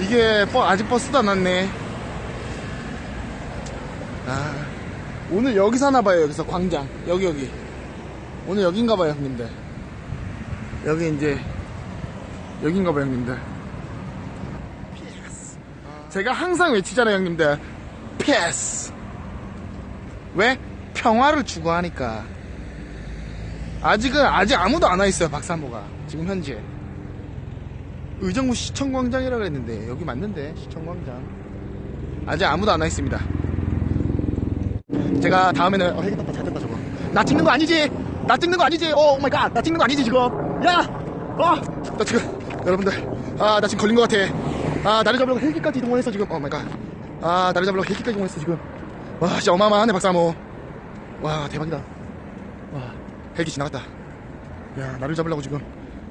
이게 버- 아직 버스도 안 왔네. 아, 오늘 여기서 하나봐요, 여기서 광장. 여기, 여기. 오늘 여긴가봐요, 형님들. 여기 이제, 여긴가봐요, 형님들. 제가 항상 외치잖아요, 형님들. 패스. 왜? 평화를 추구하니까. 아직은, 아직 아무도 안 와 있어요, 박사모가. 지금 현재. 의정부 시청광장이라 그랬는데 여기 맞는데 시청광장. 아직 아무도 안 와 있습니다. 제가 다음에는 어 떴다 잘 떴다 저거. 나 찍는 거 아니지? 나 찍는 거 아니지? 오 마이 갓나 찍는 거 아니지 지금 야어나 지금 여러분들 아 나 지금 걸린 것 같아. 아 나를 잡으려고 헬기까지 이동했어 지금. 오 마이 갓아 나를 잡으려고 헬기까지 이동했어 지금. 와 진짜 어마어마하네 박사모. 와 대박이다. 와 헬기 지나갔다. 야 나를 잡으려고 지금.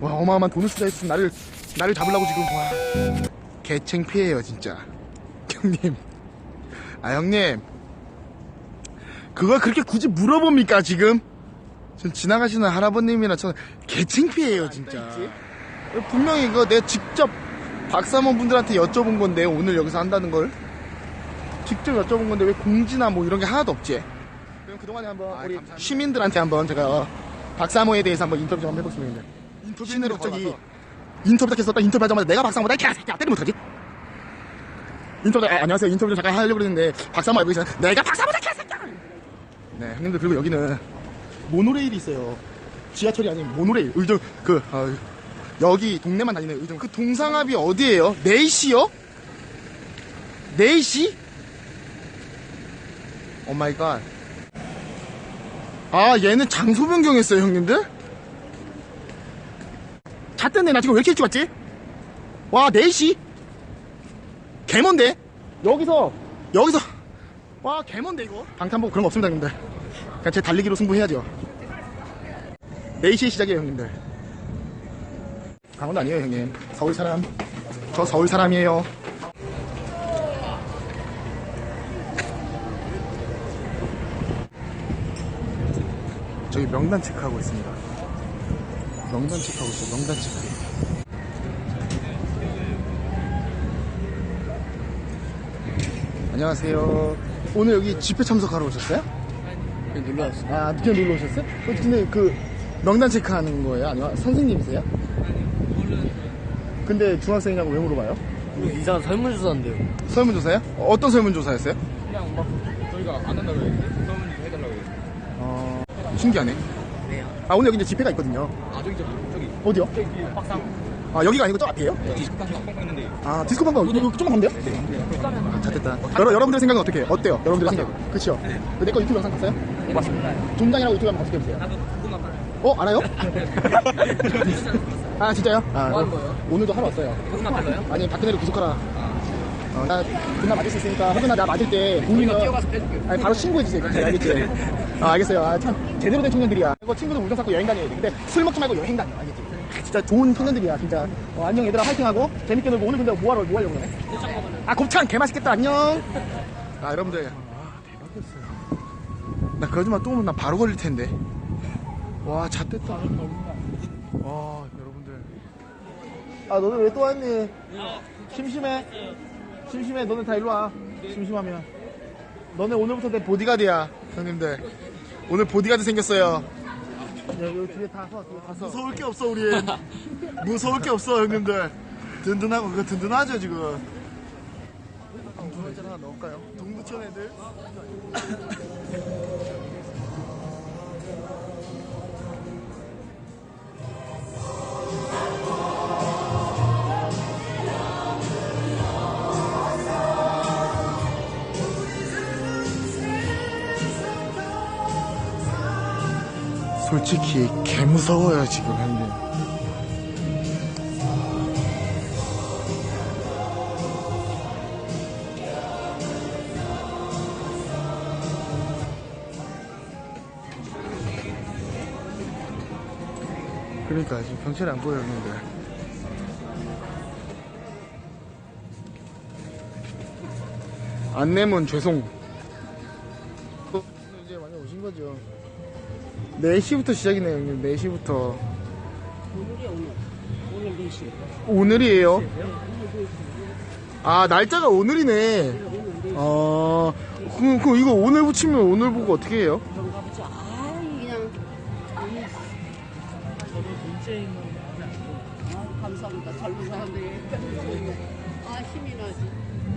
와 어마어마한 돈을 투자해서 나를 나를 잡으려고 지금 와. 개챙피해요 진짜. 형님. 아 형님. 그걸 그렇게 굳이 물어봅니까 지금? 전 지나가시는 할아버님이나 저는 개챙피해요 진짜. 분명히 이거 내가 직접 박사모 분들한테 여쭤본 건데 오늘 여기서 한다는 걸. 직접 여쭤본 건데 왜 공지나 뭐 이런 게 하나도 없지? 그럼 그동안에 한번 우리 시민들한테 한번 제가 어, 박사모에 대해서 한번 인터뷰 좀 해보겠습니다. 인터뷰를 갑자기 인터뷰 딱 했었다 인터뷰 하자마자 내가 박사모다 이 개새끼야 때리면 어떡하지? 인터뷰 아, 안녕하세요 인터뷰 를 잠깐 하려고 그랬는데 박사모 알고 계시나요? 내가 박사모다 개새끼야 네 형님들 그리고 여기는 모노레일이 있어요 지하철이 아닌 모노레일 의정 그 아, 여기 동네만 다니는 의정 그 동상압이 어디예요? 4시요? 4시? 오마이갓 아 얘는 장소 변경했어요 형님들? 잤던데 나 지금 왜 이렇게 일찍 왔지? 와 4시? 개먼데? 여기서. 여기서? 와 개먼데 이거? 방탄복 그런 거 없습니다 형님들. 그냥 제 달리기로 승부해야죠. 4시에 시작이에요 형님들. 강원도 아니에요 형님. 서울 사람. 저 서울 사람이에요. 저기 명단 체크하고 있습니다 명단 체크하고 있어요 명단 체크 안녕하세요 오늘 여기 집회 참석하러 오셨어요? 놀러 왔어. 아 늦게 놀러 오셨어요? 어, 근데 그 명단 체크하는 거예요? 아니면 선생님이세요? 근데 중학생이냐고 왜 물어봐요? 이상한 설문조사인데요. 설문조사요? 어, 어떤 설문조사였어요? 그냥 막 저희가 안 한다고 했는데 설문 좀 해달라고 했는데 어 신기하네 네요. 아 오늘 여기 이제 집회가 있거든요 아 저기 저기 저기 어디요? 저기 박상 아 여기가 아니고 저 앞이에요? 디스코팡 뻥뻥 있는데 아 디스코 방방 이거 조금만 가면 돼요? 아, 잘 됐다 여러, 여러분들 생각은 어떻게 해요? 어때요? 여러분들 생각 그치요? 내거 유튜브 영상 봤어요? 네, 맞습니다. 종장이라고 유튜브 한번 검색해보세요 나도 궁금한 거어 알아요? 아 진짜요? 아, 뭐 하는 거예요? 오늘도 하러 왔어요 궁금한 달라요? 아니 박근혜를 구속하라 어, 나 그나 맞을 수 있으니까 허근아 나 맞을 때 국민은 뛰어가서 빼줄게요. 아니 바로 신고해 주세요 경찰 알겠지? 아 알겠어요. 아 참 제대로 된 청년들이야. 이거 친구들 운전 쌓고 여행 다녀야 돼. 근데 술 먹지 말고 여행 다녀. 알겠지? 아, 진짜 좋은 청년들이야 진짜. 어, 안녕 얘들아. 화이팅하고. 재밌게 놀고 오늘 근데 뭐하러 뭐 하려고 그래? 아 곱창. 개맛있겠다. 안녕. 아 여러분들. 아 대박이었어요. 나 거짓말 또 오면 나 바로 걸릴 텐데. 와 잣됐다. 와 여러분들. 아 너네 왜 또 왔니? 심심해? 심심해. 너네 다 일로 와. 심심하면. 너네 오늘부터 내 보디가드야 형님들. 오늘 보디가드 생겼어요. 야 여기 뒤에 다 서, 뒤에 다 서. 무서울 게 없어 우리 무서울 게 없어 형님들. 든든하고 그거 든든하죠 지금. 동두천 하나 넣을까요? 동두천 애들 솔직히 개 무서워요 지금 형님. 그러니까 지금 경찰이 안 보여요 형님들. 안내문 죄송. 어, 이제 많이 오신 거죠. 4시부터 시작이네요, 형님. 4시부터. 오늘이야 오늘. 오늘이에요. 아, 날짜가 오늘이네. 어, 그, 그, 이거 오늘 붙이면 오늘 보고 어떻게 해요? 그런가 보죠. 아, 그냥. 아, 감사합니다. 젊은 사람들이. 아, 힘이 나지.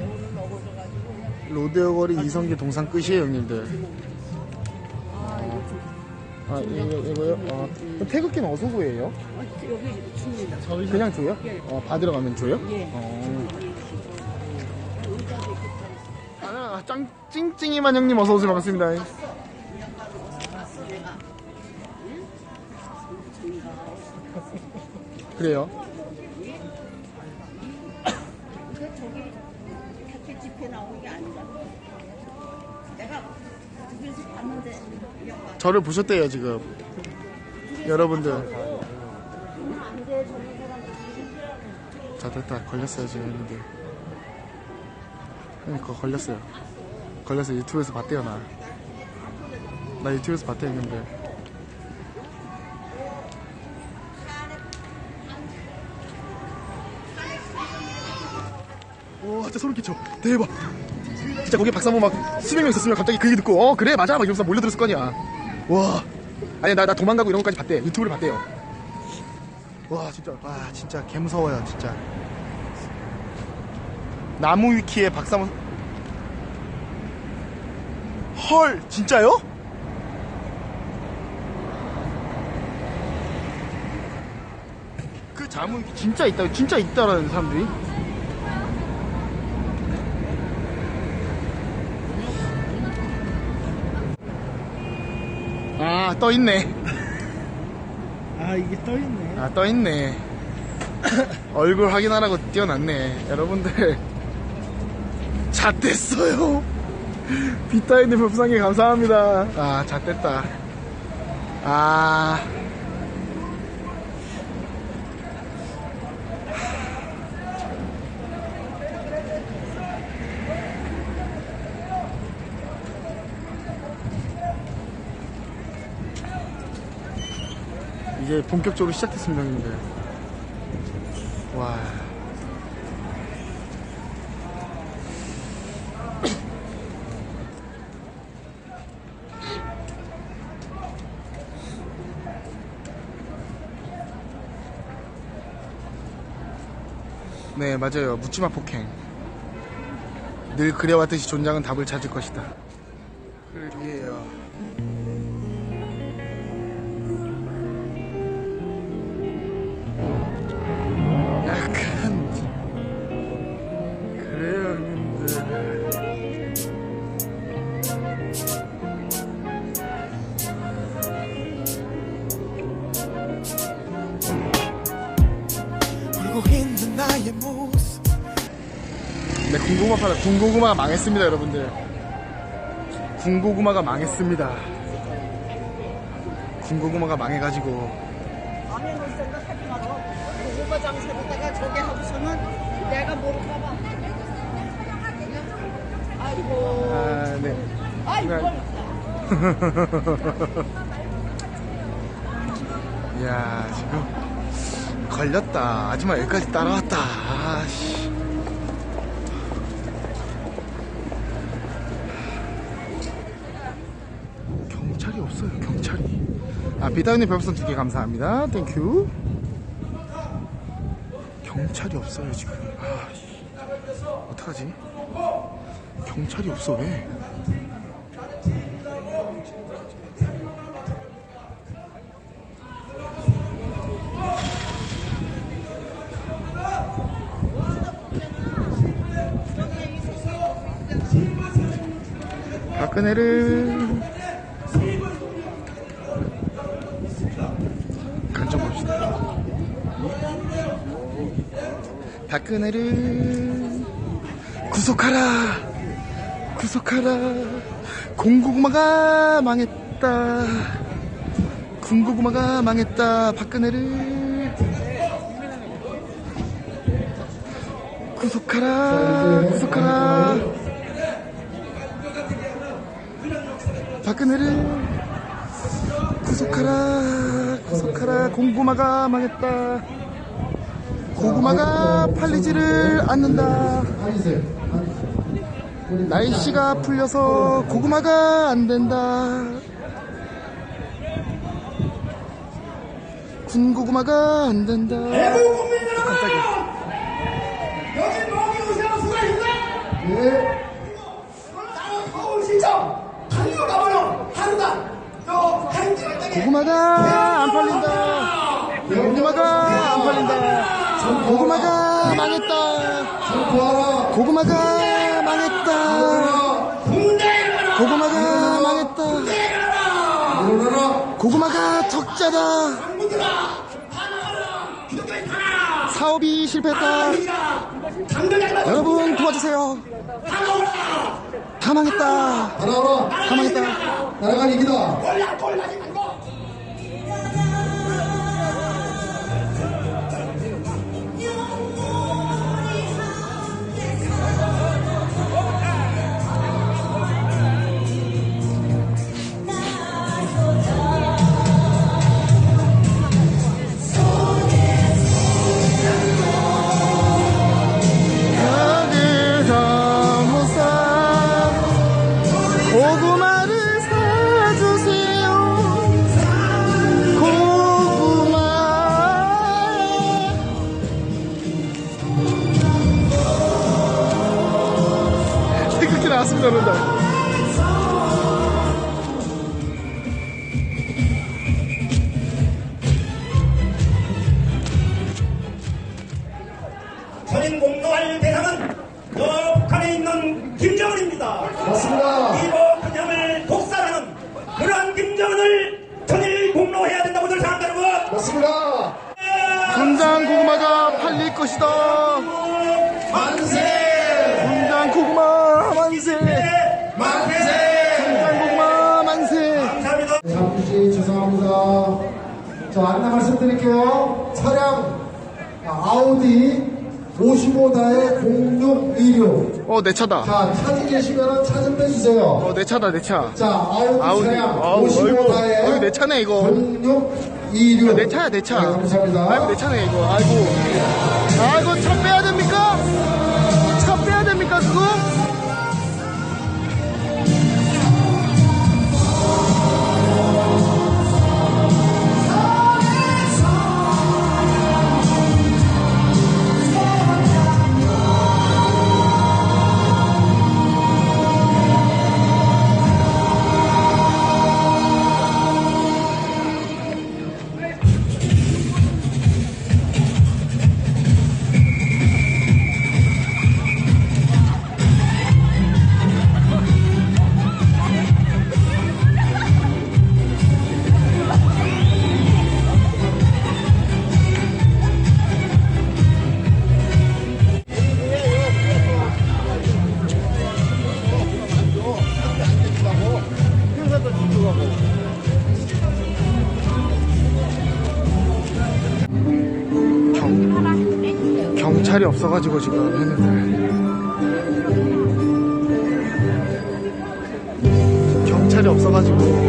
오늘 먹어줘가지고. 그냥. 로데오 거리 이성계 동상 끝이에요, 형님들. 아, 이거 좀. 아, 이거요? 어, 그럼 태극기는 어디서 구해요? 어, 여기 줍니다. 그냥 줘요? 예. 어, 받으러 가면 줘요? 예. 어. 아, 짱, 찡찡이만 형님 어서 오세요. 반갑습니다. 내가. 그래요. 근데 저기 학교 집회 나오는 게 아니잖아. 내가 집에서 봤는데, 야, 저를 보셨대요, 지금. 여러분들. 자, 됐다. 걸렸어요, 지금 형님들. 그러니까 걸렸어요. 걸렸어요. 유튜브에서 봤대요, 나. 나 유튜브에서 봤대요, 형님들. 와, 진짜 소름 끼쳐. 대박. 진짜 거기 박사모 막 수백 명 있었으면 갑자기 그 얘기 듣고, 어, 그래, 맞아. 막 이러면서 몰려들었을 거 아니야. 와. 아니, 나, 나 도망가고 이런 것까지 봤대. 유튜브를 봤대요. 와, 진짜, 와, 진짜 개 무서워요, 진짜. 나무 위키에 박사모 헐 진짜요? 그 위키 진짜 있다 진짜 있다라는 사람들이 아 떠있네. 아, 이게 떠 있네. 아 떠 있네. 얼굴 확인하라고 띄워놨네. 여러분들. 잣됐어요. 비타이님 법상에 감사합니다. 아 잣됐다. 아 이제 본격적으로 시작됐습니다 형님들 와. 네 맞아요. 묻지마 폭행. 늘 그래왔듯이 존장은 답을 찾을 것이다. 그러게요 팔아. 군고구마가 망했습니다, 여러분들. 군고구마가 망했습니다. 군고구마가 망해가지고. 하고서는 내가 모를까봐. 아이고. 아, 네. 아이고. 이야, 지금. 걸렸다. 아줌마 여기까지 따라왔다. 아씨. 경찰이 없어요, 경찰이. 아, 비타민님 별풍선 두개 감사합니다. 땡큐. 경찰이 없어요, 지금. 아, 씨. 어떡하지? 경찰이 없어, 왜? 박근혜를 간좀 봅시다. 박근혜를 구속하라, 구속하라. 공고구마가 망했다. 군고구마가 망했다. 박근혜를 구속하라, 구속하라. 박근혜를 구속하라 구속하라 공고마가 망했다 고구마가 팔리지를 않는다. 날씨가 풀려서 고구마가 안 된다. 군고구마가 안 된다. 여기 먹이 오세요. 수가 있나? 예. 서울 시청 달리고 가봐요. 하루가 저 행진을 땅에 고구마가 안 팔린다. 고구마가 안 팔린다. 고구마가 망했다. 고구마가 망했다. 고구마가 망했다. 고구마가 적자다. 사업이 실패했다. 여러분 도와주세요. 다 망했다. 다 망했다. 날아간 이기다. 태극기 죄송합니다. 자, 안내 말씀드릴게요. 차량 아, 아우디 55다의 0626. 어 내 차다 자, 차지 계시면 차 좀 빼주세요. 어 내 차다 내 차 자, 아우디, 아우디. 차량 아우, 어이구, 55다의 어이구, 내 차네, 이거. 0626. 내 차야 내 차. 네, 감사합니다. 아이고 내 차네 이거. 아이고. 아이고 차 빼야 경, 경찰이 없어가지고 지금 했는데. 경찰이 없어가지고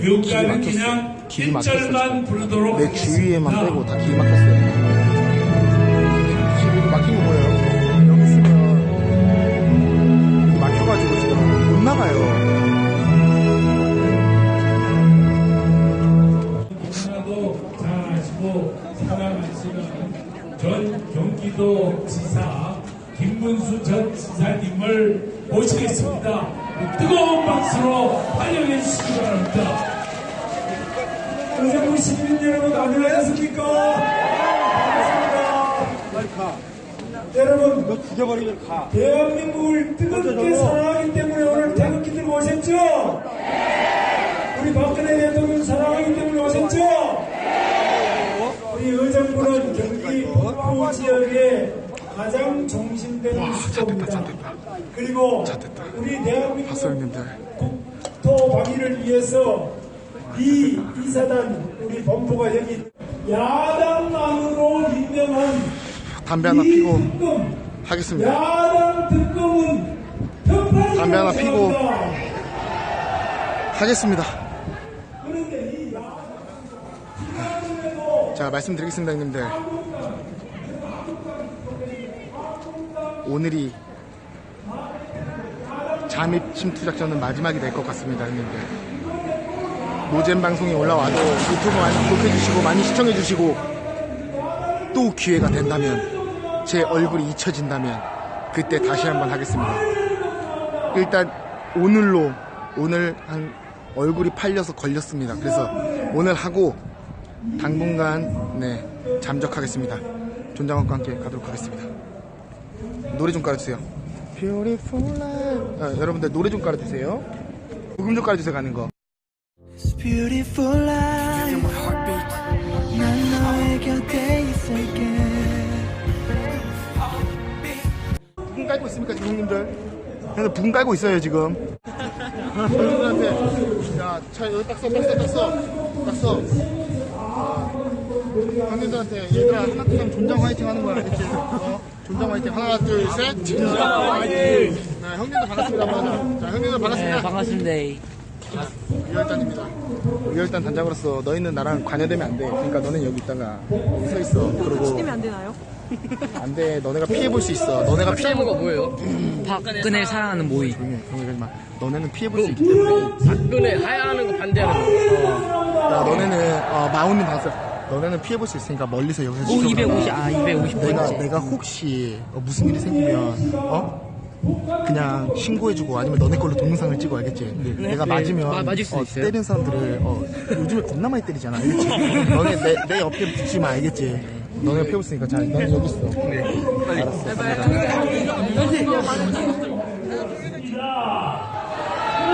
교육가는 막혔어. 그냥 길이 막혔어. 1절만 부르도록 내 주위에만 하겠습니다. 빼고 다 길이 막혔어요. 막힌 거 보여요. 여기 있으면 막혀가지고 지금 못 나가요. 전 경기도 지사 김문수 전 지사님을 모시겠습니다. 뜨거운 박수로 환영해 주시기 바랍니다. 시민 여러분 안녕하십니까? 반갑습니다. 여러분 너 죽여버리면 가. 대한민국을 뜨겁게 사랑하기 때문에 오늘 태극기 들고 오셨죠? 우리 박근혜 대통령 사랑하기 때문에 오셨죠? 우리 의정부는 경기 북부 지역에 가장. 차 됐다, 그리고. 우리 대한민국. 국토 방위를 위해서 이 이사단 우리 본부가 여기 야당만으로 임명한 담배 하나 이 피고 특검 하겠습니다. 야당 특검은 담배 하나 피고. 하겠습니다. 자, 말씀드리겠습니다, 형님들. 오늘이 잠입 침투 작전은 마지막이 될 것 같습니다, 형님들. 노잼 방송이 올라와도 유튜브 많이 구독해주시고 많이 시청해주시고 또 기회가 된다면 제 얼굴이 잊혀진다면 그때 다시 한번 하겠습니다. 일단 오늘로 오늘 한 얼굴이 팔려서 걸렸습니다. 그래서 오늘 하고 당분간 네 잠적하겠습니다. 존장학과 함께 가도록 하겠습니다. 노래 좀 깔아주세요. Beautiful life. 아, 여러분들 노래 좀 깔아주세요. 부금 좀 깔아주세요 가는 거. Beautiful life 난 너의 곁에 있을게 부금 깔고 있습니까 지금 형님들? 형들 부금 깔고 있어요 지금. 형님들한테 야, 차 여기 딱 써, 딱 써, 딱 써, 딱 써. 아, 형님들한테 얘들아 하나 둘셋 존장 화이팅 하는 거야 알겠지? 어? 존장 화이팅 하나 둘셋 존장 화이팅. 네 형님들 반갑습니다. 자 형님들 반갑습니다. 반갑습니다. 유혈단입니다. 유혈단 단장으로서 너희는 나랑 관여되면 안 돼. 그러니까 너는 여기 있다가 여기 서 있어. 그리고 안 되나요? 안 돼. 너네가 피해 볼 수 있어. 너네가 피해 볼가 뭐예요? 박근혜 사랑하는 모임. 조용히 해. 그런 거 하지 마. 너네는 피해 볼 수 있기 때문에. 박근혜 하야하는 거 반대하는 거. 야, 너네는 어, 마운님 봤어. 너네는 피해 볼 수 있으니까 멀리서 여기서 오, 지켜보라. 250, 아, 250 내가. 내가 혹시 어, 무슨 일이 생기면 어 그냥 신고해주고 아니면 너네 걸로 동영상을 찍어 알겠지? 내가 네. 맞으면 마- 맞을 수도 어, 있어요? 때리는 사람들을 어, 요즘에 겁나 많이 때리잖아 알겠지? 너네 내, 내 옆에 붙지 마 알겠지? 너네가 볼수니까 자 너는 여기 있어.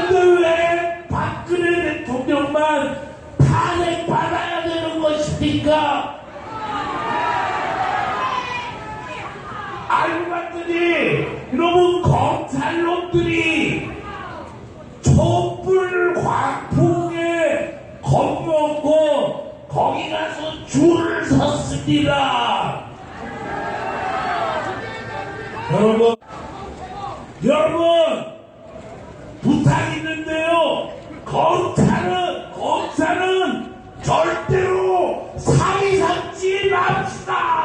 근데 왜 박근혜 대통령만 탄핵 받아야 되는 것입니까? 알고 봤더니 이놈의 검찰놈들이 촛불 광풍에 겁먹고 거기 가서 줄을 섰습니다. 여러분, 여러분, 부탁 있는데요. 검찰은 검찰은 절대로 사기 삼지 맙시다.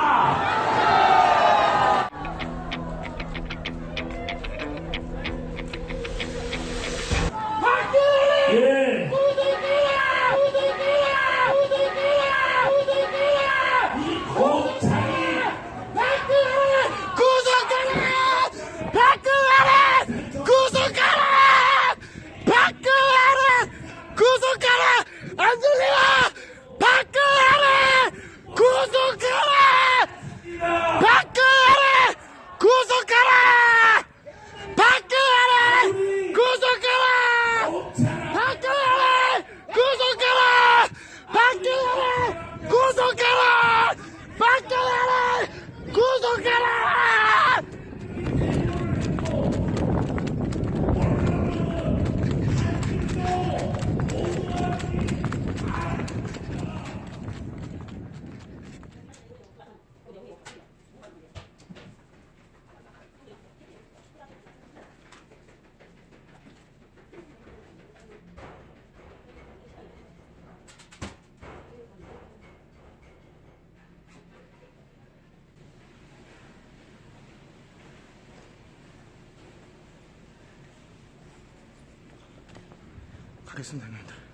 가겠습니다, 형님들.